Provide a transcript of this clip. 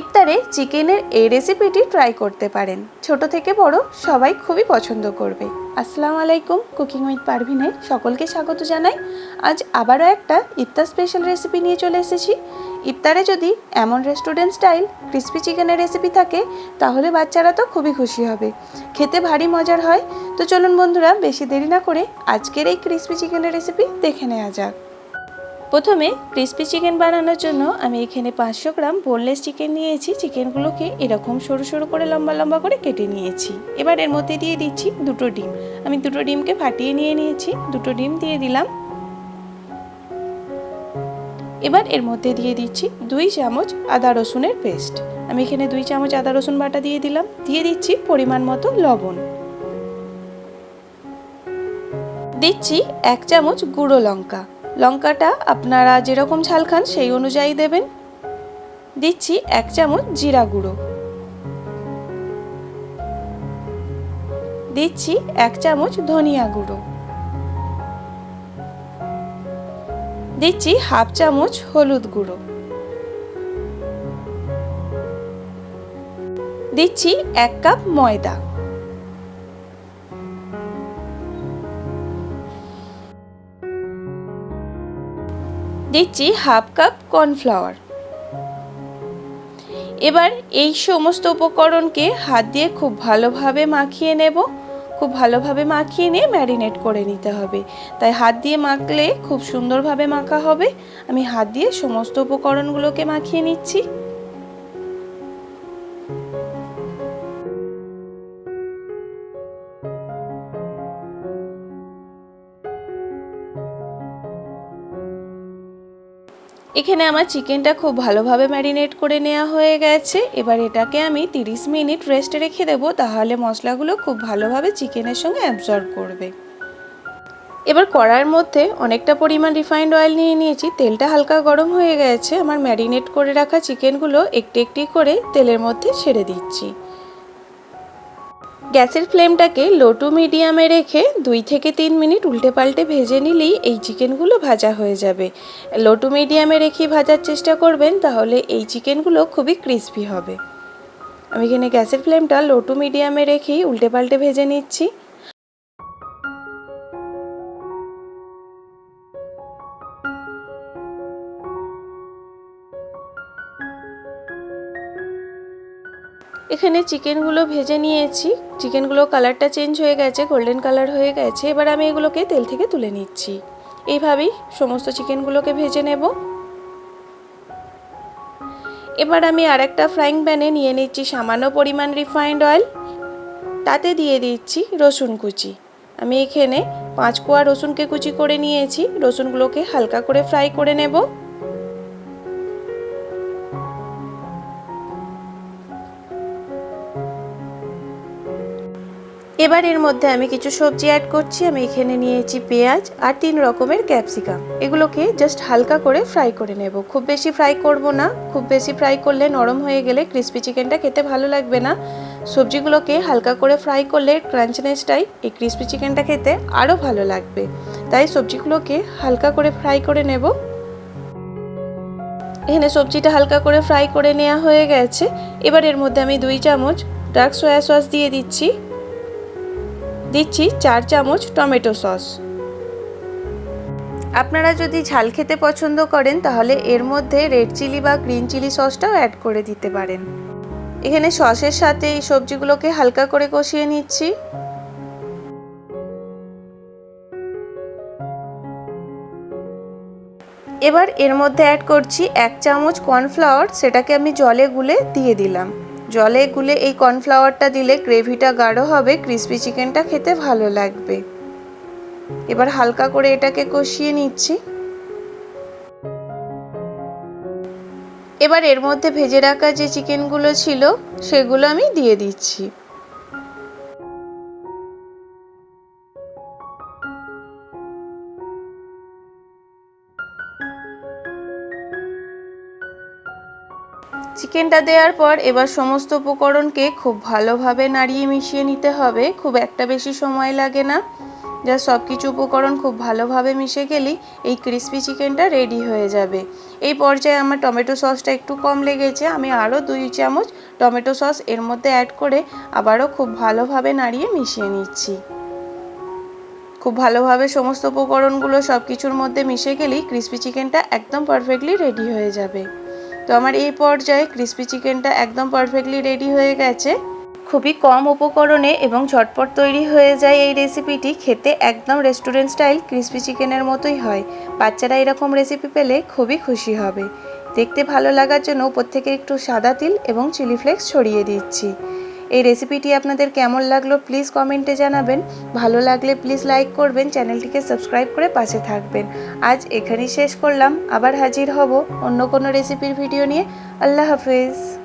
ইফতারে চিকেনের এই রেসিপিটি ট্রাই করতে পারেন। ছোট থেকে বড় সবাই খুবই পছন্দ করবে। আসসালামু আলাইকুম কুকিং উইথ পারভিনে সকলকে স্বাগত জানাই। আজ আবারও একটা ইফতার স্পেশাল রেসিপি নিয়ে চলে এসেছি। ইফতারে যদি এমন রেস্টুরেন্ট স্টাইল ক্রিস্পি চিকেনের রেসিপি থাকে, তাহলে বাচ্চারা তো খুবই খুশি হবে। খেতে ভারী মজার হয়। তো চলুন বন্ধুরা, বেশি দেরি না করে আজকের এই ক্রিস্পি চিকেনের রেসিপি দেখে নেওয়া যাক। প্রথমে ক্রিস্পি চিকেন বানানোর জন্য আমি এখানে পাঁচশো গ্রাম বোনলেস চিকেন নিয়েছি। চিকেনগুলোকে এরকম সরু সরু করে, লম্বা লম্বা করে কেটে নিয়েছি। এবার এর মধ্যে দিয়ে দিচ্ছি দুটো ডিম। আমি দুটো ডিমকে ফাটিয়ে নিয়ে নিয়েছি। দুটো ডিম দিয়ে দিলাম। এবার এর মধ্যে দিয়ে দিচ্ছি দুই চামচ আদা রসুনের পেস্ট আমি এখানে দুই চামচ আদা রসুন বাটা দিয়ে দিলাম। দিয়ে দিচ্ছি পরিমাণ মতো লবণ। দিচ্ছি এক চামচ গুঁড়ো লঙ্কা। লঙ্কাটা আপনারা যেরকম ঝাল খান সেই অনুযায়ী দেবেন। দিচ্ছি এক চামচ জিরা গুঁড়ো। দিচ্ছি এক চামচ ধনিয়া গুঁড়ো। দিচ্ছি হাফ চামচ হলুদ গুঁড়ো। দিচ্ছি এক কাপ ময়দা। দিচ্ছি হাফ কাপ কর্নফ্লাওয়ার। এবার এই সমস্ত উপকরণকে হাত দিয়ে খুব ভালোভাবে মাখিয়ে নেব। খুব ভালোভাবে মাখিয়ে নিয়ে ম্যারিনেট করে নিতে হবে। তাই হাত দিয়ে মাখলে খুব সুন্দরভাবে মাখা হবে। আমি হাত দিয়ে সমস্ত উপকরণগুলোকে মাখিয়ে নিচ্ছি। এখানে আমার চিকেনটা খুব ভালোভাবে ম্যারিনেট করে নেওয়া হয়ে গেছে। এবার এটাকে আমি 30 মিনিট রেস্টে রেখে দেবো, তাহলে মশলাগুলো খুব ভালোভাবে চিকেনের সঙ্গে অ্যাবজর্ব করবে। এবার কড়ার মধ্যে অনেকটা পরিমাণ রিফাইন্ড অয়েল নিয়ে নিয়েছি, তেলটা হালকা গরম হয়ে গেছে। আমার ম্যারিনেট করে রাখা চিকেনগুলো একটি একটি করে তেলের মধ্যে ছেড়ে দিচ্ছি। গ্যাসের ফ্লেমটাকে লো টু মিডিয়ামে রেখে দুই থেকে তিন মিনিট উল্টে পাল্টে ভেজে নিলেই এই চিকেনগুলো ভাজা হয়ে যাবে। লো টু মিডিয়ামে রেখে ভাজার চেষ্টা করবেন, তাহলে এই চিকেনগুলো খুবই ক্রিস্পি হবে। আমি এখানে গ্যাসের ফ্লেমটা লো টু মিডিয়ামে রেখেই উল্টে পাল্টে ভেজে নিচ্ছি। এখানে চিকেনগুলো ভেজে নিয়েছি। চিকেনগুলো কালারটা চেঞ্জ হয়ে গেছে, গোল্ডেন কালার হয়ে গেছে। এবার আমি এগুলোকে তেল থেকে তুলে নিচ্ছি। এইভাবেই সমস্ত চিকেনগুলোকে ভেজে নেব। এবার আমি আর একটা ফ্রাইং প্যানে নিয়ে নিচ্ছি সামান্য পরিমাণ রিফাইন্ড অয়েল। তাতে দিয়ে দিচ্ছি রসুন কুচি। আমি এখানে পাঁচ কোয়া রসুনকে কুচি করে নিয়েছি। রসুনগুলোকে হালকা করে ফ্রাই করে নেব। এবার এর মধ্যে আমি কিছু সবজি অ্যাড করছি। আমি এখানে নিয়েছি পেঁয়াজ আর তিন রকমের ক্যাপসিকাম এগুলোকে জাস্ট হালকা করে ফ্রাই করে নেব। খুব বেশি ফ্রাই করব না। খুব বেশি ফ্রাই করলে নরম হয়ে গেলে ক্রিস্পি চিকেনটা খেতে ভালো লাগবে না। সবজিগুলোকে হালকা করে ফ্রাই করলে ক্রাঞ্চনেসটাই এই ক্রিস্পি চিকেনটা খেতে আরও ভালো লাগবে। তাই সবজিগুলোকে হালকা করে ফ্রাই করে নেব। এখানে সবজিটা হালকা করে ফ্রাই করে নেওয়া হয়ে গেছে। এবার এর মধ্যে আমি দুই চামচ ডার্ক সয়া সস দিয়ে দিচ্ছি। দিচ্ছি চার চামচ টমেটো সস। আপনারা যদি ঝাল খেতে পছন্দ করেন, তাহলে এর মধ্যে রেড চিলি বা গ্রিন চিলি সসটাও অ্যাড করে দিতে পারেন। এখানে সসের সাথে এই সবজিগুলোকে হালকা করে কষিয়ে নিচ্ছি। এবার এর মধ্যে অ্যাড করছি এক চামচ কর্নফ্লাওয়ার, সেটাকে আমি জলে গুলে দিয়ে দিলাম। জলে গুলে এই কর্নফ্লাওয়ারটা দিলে গ্রেভিটা গাঢ় হবে, ক্রিসপি চিকেনটা খেতে ভালো লাগবে। এবার হালকা করে এটাকে কষিয়ে নিচ্ছি। এবার এর মধ্যে ভেজে রাখা যে চিকেনগুলো ছিল, সেগুলো আমি দিয়ে দিচ্ছি। চিকেনটা দেওয়ার পর এবার সমস্ত উপকরণকে খুব ভালোভাবে নাড়িয়ে মিশিয়ে নিতে হবে। খুব একটা বেশি সময় লাগে না। যা সব কিছু উপকরণ খুব ভালোভাবে মিশে গেলেই এই ক্রিসপি চিকেনটা রেডি হয়ে যাবে। এই পর্যায়ে আমার টমেটো সসটা একটু কম লেগেছে। আমি আরও দুই চামচ টমেটো সস এর মধ্যে অ্যাড করে আবারও খুব ভালোভাবে নাড়িয়ে মিশিয়ে নিচ্ছি। খুব ভালোভাবে সমস্ত উপকরণগুলো সব কিছুর মধ্যে মিশে গেলেই ক্রিসপি চিকেনটা একদম পারফেক্টলি রেডি হয়ে যাবে। তো আমার এই পর্যায়ে ক্রিসপি চিকেনটা একদম পারফেক্টলি রেডি হয়ে গেছে। খুবই কম উপকরণে এবং ঝটপট তৈরি হয়ে যায় এই রেসিপিটি খেতে একদম রেস্টুরেন্ট স্টাইল ক্রিসপি চিকেনের মতোই হয়। বাচ্চারা এরকম রেসিপি পেলে খুবই খুশি হবে। দেখতে ভালো লাগার জন্য উপর থেকে একটু সাদা তিল এবং চিলি ফ্লেক্স ছড়িয়ে দিচ্ছি। এই রেসিপিটি আপনাদের কেমন লাগল প্লিজ কমেন্টে জানাবেন। ভালো লাগলে প্লিজ লাইক করবেন চ্যানেলটিকে সাবস্ক্রাইব করে পাশে থাকবেন। আজ এখানেই শেষ করলাম, আবার হাজির হব অন্য কোনো রেসিপির ভিডিও নিয়ে। আল্লাহ হাফেজ।